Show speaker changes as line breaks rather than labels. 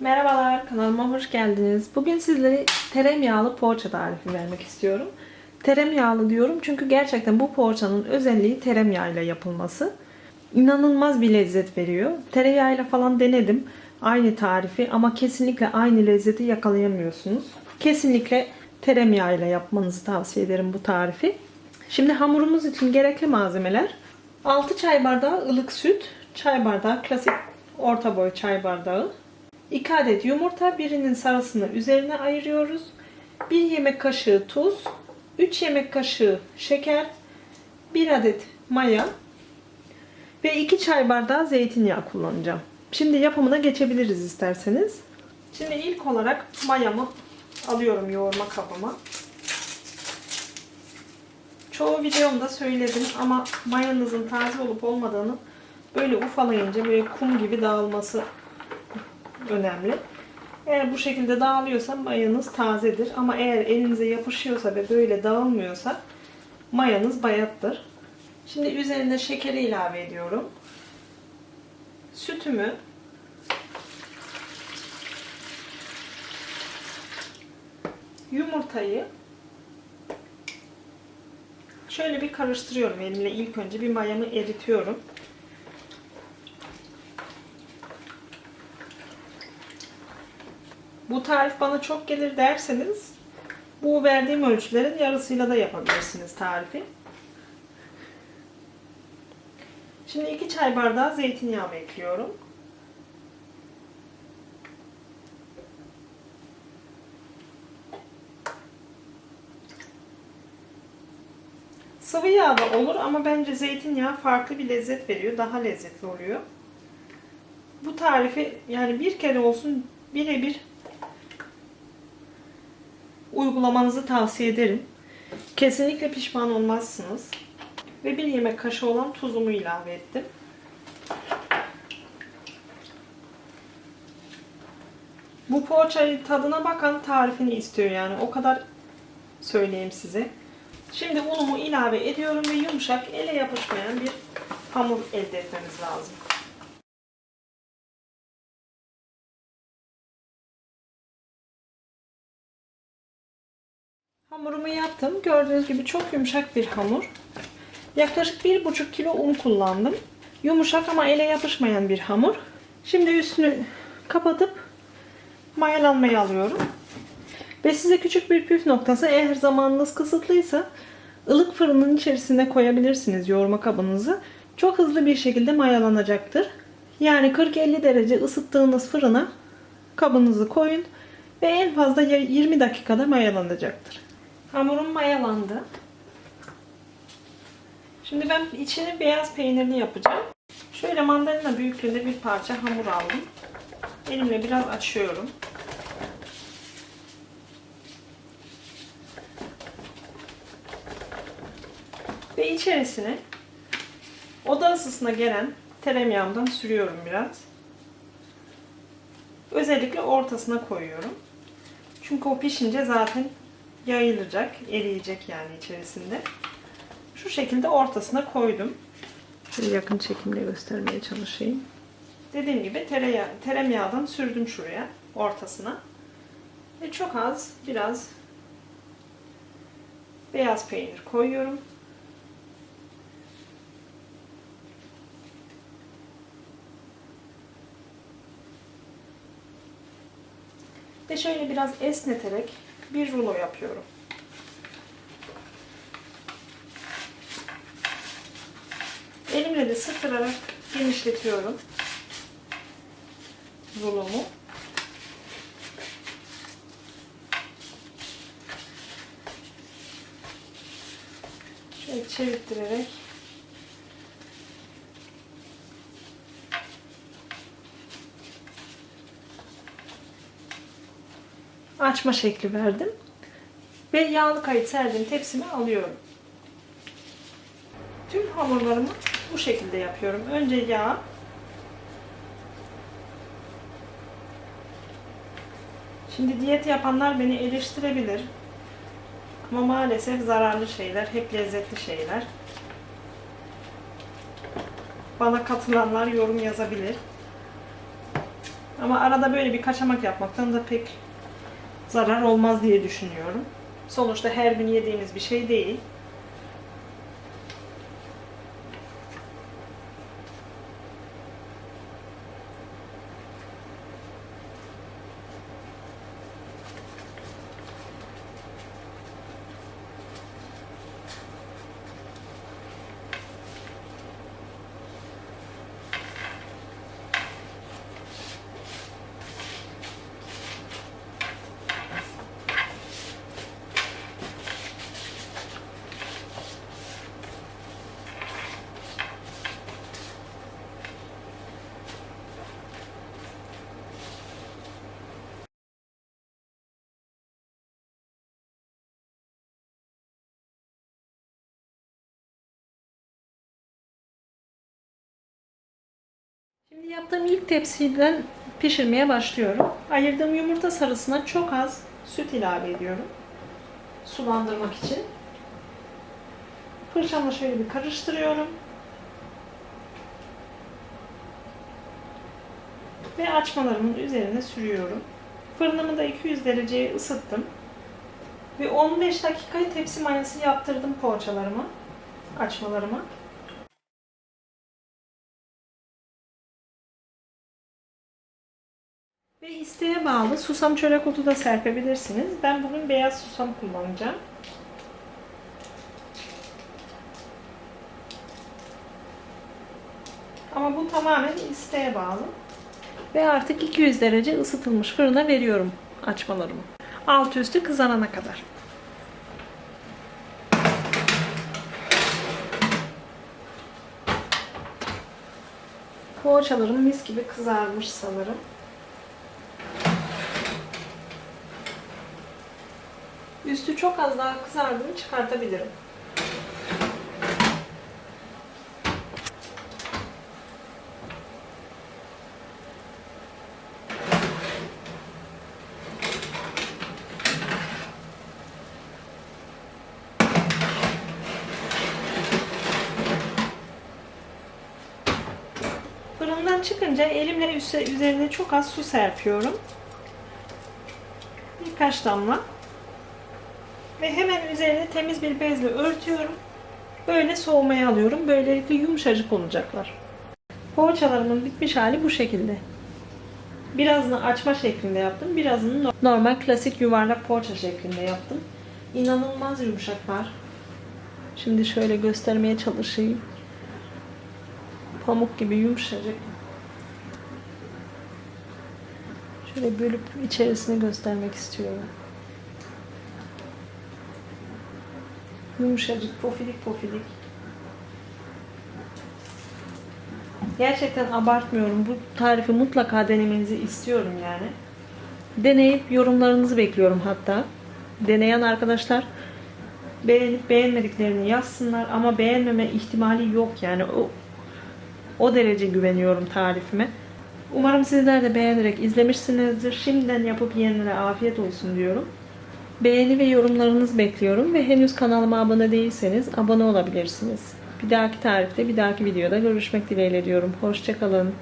Merhabalar, kanalıma hoş geldiniz. Bugün sizlere tereyağlı poğaça tarifi vermek istiyorum. Tereyağlı diyorum çünkü gerçekten bu poğaçanın özelliği tereyağıyla yapılması. İnanılmaz bir lezzet veriyor. Tereyağıyla falan denedim aynı tarifi ama kesinlikle aynı lezzeti yakalayamıyorsunuz. Kesinlikle tereyağıyla yapmanızı tavsiye ederim bu tarifi. Şimdi hamurumuz için gerekli malzemeler 6 çay bardağı ılık süt, çay bardağı klasik orta boy çay bardağı, 2 adet yumurta, birinin sarısını üzerine ayırıyoruz. 1 yemek kaşığı tuz, 3 yemek kaşığı şeker, 1 adet maya ve 2 çay bardağı zeytinyağı kullanacağım. Şimdi yapımına geçebiliriz isterseniz. Şimdi ilk olarak mayamı alıyorum yoğurma kabıma. Çoğu videomda söyledim ama mayanızın taze olup olmadığını böyle ufalayınca böyle kum gibi dağılması önemli. Eğer bu şekilde dağılıyorsa mayanız tazedir. Ama eğer elinize yapışıyorsa ve böyle dağılmıyorsa mayanız bayattır. Şimdi üzerine şekeri ilave ediyorum. Sütümü yumurtayı şöyle bir karıştırıyorum elimle. İlk önce bir mayamı eritiyorum. Bu tarif bana çok gelir derseniz bu verdiğim ölçülerin yarısıyla da yapabilirsiniz tarifi. Şimdi 2 çay bardağı zeytinyağı ekliyorum. Sıvı yağ da olur ama bence zeytinyağı farklı bir lezzet veriyor. Daha lezzetli oluyor. Bu tarifi yani bir kere olsun birebir uygulamanızı tavsiye ederim. Kesinlikle pişman olmazsınız. Ve bir yemek kaşığı olan tuzumu ilave ettim. Bu poğaçayı tadına bakan tarifini istiyor yani. O kadar söyleyeyim size. Şimdi unumu ilave ediyorum ve yumuşak, ele yapışmayan bir hamur elde etmemiz lazım. Hamurumu yaptım. Gördüğünüz gibi çok yumuşak bir hamur. Yaklaşık 1,5 kilo un kullandım. Yumuşak ama ele yapışmayan bir hamur. Şimdi üstünü kapatıp mayalanmayı alıyorum. Ve size küçük bir püf noktası eğer zamanınız kısıtlıysa ılık fırının içerisine koyabilirsiniz yoğurma kabınızı. Çok hızlı bir şekilde mayalanacaktır. Yani 40-50 derece ısıttığınız fırına kabınızı koyun ve en fazla 20 dakikada mayalanacaktır. Hamurum mayalandı. Şimdi ben içini beyaz peynirli yapacağım. Şöyle mandalina büyüklüğünde bir parça hamur aldım. Elimle biraz açıyorum. Ve içerisine oda ısısına gelen tereyağımdan sürüyorum biraz. Özellikle ortasına koyuyorum. Çünkü o pişince zaten yayılacak, eriyecek yani içerisinde. Şu şekilde ortasına koydum. Şöyle yakın çekimle göstermeye çalışayım. Dediğim gibi tereyağı, tereyağdan sürdüm şuraya, ortasına. Ve çok az, biraz beyaz peynir koyuyorum. Ve şöyle biraz esneterek bir rulo yapıyorum. Elimle de sıktırarak genişletiyorum rulomu. Şöyle çevirterek açma şekli verdim. Ve yağlı kayıt serdiğim tepsime alıyorum. Tüm hamurlarımı bu şekilde yapıyorum. Önce yağ, Şimdi diyet yapanlar beni eleştirebilir. Ama maalesef zararlı şeyler, hep lezzetli şeyler. Bana katılanlar yorum yazabilir. Ama arada böyle bir kaçamak yapmaktan da pek zarar olmaz diye düşünüyorum. Sonuçta her gün yediğimiz bir şey değil. Şimdi yaptığım ilk tepsiden pişirmeye başlıyorum. Ayırdığım yumurta sarısına çok az süt ilave ediyorum. Sulandırmak için. Fırçamla şöyle bir karıştırıyorum. Ve açmalarımın üzerine sürüyorum. Fırınımı da 200 dereceye ısıttım. Ve 15 dakika tepsi mayası yaptırdım poğaçalarıma, açmalarıma. Ve isteğe bağlı susam çörek otu da serpebilirsiniz. Ben bugün beyaz susam kullanacağım. Ama bu tamamen isteğe bağlı. Ve artık 200 derece ısıtılmış fırına veriyorum açmalarımı. Alt üstü kızarana kadar. Poğaçalarım mis gibi kızarmış sanırım. Üstü çok az daha kızardığını çıkartabilirim. Fırından çıkınca elimle üzerine çok az su serpiyorum. Birkaç damla. Ve hemen üzerine temiz bir bezle örtüyorum. Böyle soğumaya alıyorum. Böylelikle yumuşacık olacaklar. Poğaçalarımın bitmiş hali bu şekilde. Birazını açma şeklinde yaptım. Birazını no- normal klasik yuvarlak poğaça şeklinde yaptım. İnanılmaz yumuşaklar. Şimdi şöyle göstermeye çalışayım. Pamuk gibi yumuşacık. Şöyle bölüp içerisini göstermek istiyorum. Yumuşacık, pofidik pofidik. Gerçekten abartmıyorum. Bu tarifi mutlaka denemenizi istiyorum yani. Deneyip yorumlarınızı bekliyorum hatta. Deneyen arkadaşlar beğenip beğenmediklerini yazsınlar ama beğenmeme ihtimali yok yani. O o derece güveniyorum tarifime. Umarım sizler de beğenerek izlemişsinizdir. Şimdiden yapıp yiyenlere afiyet olsun diyorum. Beğeni ve yorumlarınızı bekliyorum ve henüz kanalıma abone değilseniz abone olabilirsiniz. Bir dahaki tarifte, bir dahaki videoda görüşmek dileğiyle diyorum. Hoşçakalın.